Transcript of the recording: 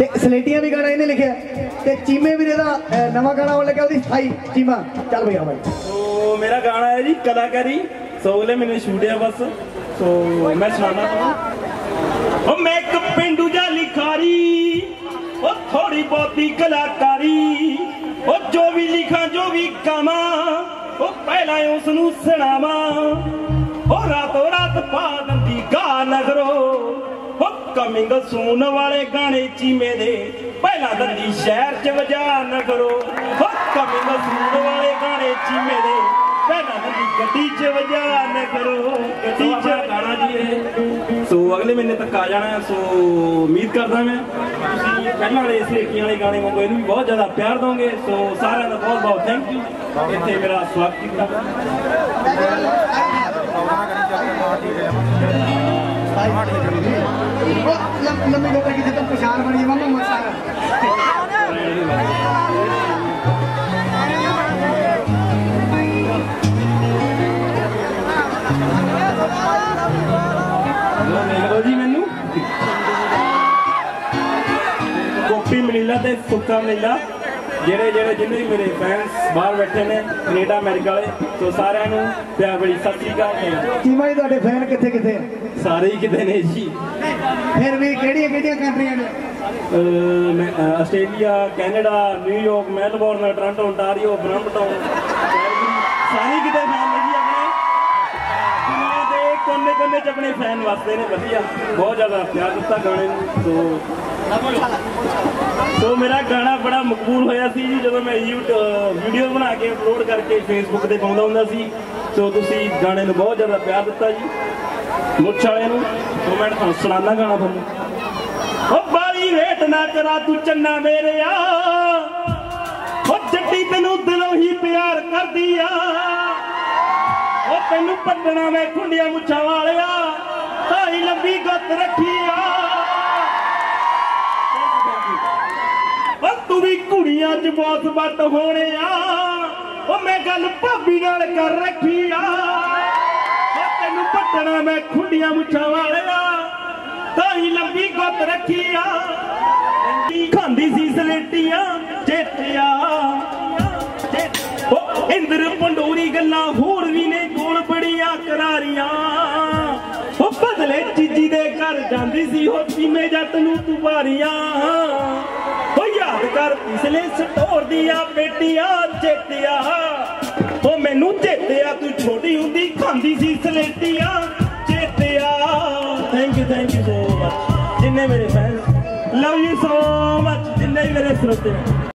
ਸਲੇਟੀਆਂ ਵੀ ਗਾਣਾ ਇਹਨੇ ਲਿਖਿਆ। ਤੇ ਚੀਮੇ ਵੀਰੇ ਦਾ ਨਵਾਂ ਗਾਣਾ ਆਉਣ ਲੱਗਿਆ ਉਹਦੀ। ਸਥਾਈ ਚੀਮਾ, ਚੱਲ ਬਈ ਆ ਬਾਈ। ਸੋ, ਮੇਰਾ ਗਾਣਾ ਹੈ ਜੀ, ਕਲਾਕਾਰੀ। ਸੋ, ਅਗਲੇ ਮਹੀਨੇ ਬਸ। ਸੋ, ਮੈਂ ਸੁਣਾਉਣਾ ਤੁਹਾਨੂੰ। ਉਹ ਮੈਂ ਇੱਕ ਪਿੰਡੂ ਜਾਂ ਲਿਖਾਰੀ। ਉਹ ਥੋੜੀ ਬਹੁਤੀ ਕਲਾਕਾਰੀ। ਉਹ ਜੋ ਵੀ ਲਿਖਾਂ, ਜੋ ਵੀ ਗਾਵਾਂ ਉਹ ਪਹਿਲਾਂ ਉਸ ਨੂੰ ਸੁਣਾਵਾਂ। ਉਹ ਰਾਤੋਂ ਕਮਿੰਗ ਸੂਨ ਵਾਲੇ ਗਾਣੇ ਚੀਮੇ ਦੇ। ਪਹਿਲਾਂ ਦੰਦੀ ਸ਼ਹਿਰ ਚ ਵਜਾ ਨਗਰੋ ਉਹ ਕਮਿੰਗ ਸੂਨ ਵਾਲੇ ਗਾਣੇ ਚੀਮੇ ਦੇ। ਪਹਿਲਾਂ ਦੰਦੀ ਗੱਡੀ ਚ ਵਜਾ ਨਗਰੋ ਗੱਡੀ ਚ ਗਾਣਾ ਜੀ ਇਹ। ਸੋ ਅਗਲੇ ਮਹੀਨੇ ਤੱਕ ਆ ਜਾਣਾ ਸੋ ਉਮੀਦ ਕਰਦਾ ਮੈਂ ਤੁਸੀਂ ਪਹਿਲਾਂ ਵਾਲੇ ਸਲੇਟੀਆਂ ਵਾਲੇ ਗਾਣੇ ਵਾਂਗੂ ਇਹਨੂੰ ਵੀ ਬਹੁਤ ਜ਼ਿਆਦਾ ਪਿਆਰ ਦੋਗੇ ਸੋ ਸਾਰਿਆਂ ਦਾ ਬਹੁਤ ਬਹੁਤ ਥੈਂਕ ਯੂ ਇੱਥੇ ਮੇਰਾ ਸਵਾਗਤ ਕੀਤਾ। ਉਹ ਲੰਮੀ ਲੋਕਾਂ ਕੀ ਜਦੋਂ ਪਛਾਣ ਬਣੀ ਮਾਮਾ ਮਸਾਰਾ ਲੋ ਮਿਲ ਲਓ ਜੀ ਮੈਨੂੰ ਗੋਪੀ ਮਨੀਲਾ ਤੇ ਸੁੱਕਾ ਮਨੀਲਾ ਜਿਹੜੇ ਜਿਹੜੇ ਜਿੰਨੇ ਵੀ ਮੇਰੇ ਫੈਨਸ ਬਾਹਰ ਬੈਠੇ ਨੇ ਕੈਨੇਡਾ ਅਮਰੀਕਾ ਵਾਲੇ ਸੋ ਸਾਰਿਆਂ ਨੂੰ ਪਿਆਰ ਬੜੀ ਸਤਿ ਸ੍ਰੀ ਅਕਾਲ ਜੀ। ਤੁਹਾਡੇ ਫੈਨ ਕਿੱਥੇ ਕਿੱਥੇ? ਸਾਰੇ ਹੀ ਕਿਤੇ ਨੇ ਜੀ। ਫਿਰ ਵੀ ਕਿਹੜੀਆਂ ਕਿਹੜੀਆਂ ਕੰਟਰੀਆਂ ਨੇ? Australia Canada New York Melbourne Toronto ontario Brampton ਸਾਰੇ ਕਿਤੇ ਫੈਨ ਦੇ ਕੋਨੇ ਚ ਆਪਣੇ ਫੈਨ ਵਸਦੇ ਨੇ, ਵਧੀਆ। ਬਹੁਤ ਜ਼ਿਆਦਾ ਪਿਆਰ ਦਿੱਤਾ ਗਾਣੇ ਨੂੰ, ਸੋ ਸੋ ਮੇਰਾ ਗਾਣਾ ਬੜਾ ਮਕਬੂਲ ਹੋਇਆ ਸੀ ਜੀ, ਜਦੋਂ ਮੈਂ YouTube ਵੀਡੀਓ ਬਣਾ ਕੇ ਅਪਲੋਡ ਕਰਕੇ ਫੇਸਬੁੱਕ ਤੇ ਪਾਉਂਦਾ ਹੁੰਦਾ ਸੀ। ਸੋ ਤੁਸੀਂ ਗਾਣੇ ਨੂੰ ਬਹੁਤ ਜ਼ਿਆਦਾ ਪਿਆਰ ਦਿੱਤਾ ਜੀ। ਮੁੱਛ ਵਾਲੇ ਨੂੰ ਸੋ ਮੈਂ ਤੁਹਾਨੂੰ ਸੁਣਾਉਣਾ ਗਾਣਾ ਤੁਹਾਨੂੰ। ਓ ਬਾਲੀ ਵੇਟ ਨਾ ਕਰਾ ਤੂੰ ਚੰਨਾ ਮੇਰਿਆ। ਓ ਜੱਟੀ ਤੈਨੂੰ ਦਿਲੋਂ ਹੀ ਪਿਆਰ ਕਰਦੀ ਆ। ਤੈਨੂੰ ਪੱਟਣਾ ਮੈਂ ਖੁੰਡੀਆਂ ਮੁੱਛਾਂ ਵਾਲਿਆ। ਤਾਈ ਲੰਬੀ ਗੁੱਤ ਰੱਖੀ ਆ। ਓ ਤੂੰ ਵੀ ਕੁੜੀਆਂ 'ਚ ਬਹੁਤ ਵੱਟ ਹੋਣੇ ਆ ਓ ਮੈਂ ਗੱਲ ਭਾਬੀ ਨਾਲ ਕਰ ਰੱਖੀ ਆ। ਓ ਤੈਨੂੰ ਪੱਟਣਾ ਮੈਂ ਖੁੰਡੀਆਂ ਮੁੱਛਾਂ ਵਾਲਿਆ। ਤਾਈ ਲੰਬੀ ਗੁੱਤ ਰੱਖੀ ਆ। ਖਾਂਦੀ ਸੀ ਸਲੇਟੀਆਂ ਚੇਤਿਆ ਓ ਇੰਦਰ ਪੰਡੋਰੀ ਗੱਲਾਂ ਹੋਰ ਓ ਚੀਜੀ ਦੇ ਘਰ ਜਾਂਦੀ ਸੀ ਹੋ ਚੀਮੇ ਜੱਟ ਨੂੰ ਤੁਵਾਰੀਆਂ ਓ ਯਾਦ ਕਰ ਪਿਛਲੇ ਸਟੋਰ ਦੀਆਂ ਪੇਟੀਆਂ ਚੇਤਿਆ। ਉਹ ਮੈਨੂੰ ਚੇਤਿਆ, ਤੂੰ ਛੋਟੀ ਹੁੰਦੀ ਖਾਂਦੀ ਸੀ ਸਲੇਟੀਆਂ। ਚੇਤਿਆ thank you thank you so much ਜਿੰਨੇ ਮੇਰੇ fans love you so much ਜਿੰਨੇ ਮੇਰੇ ਸਰੋਤੇ।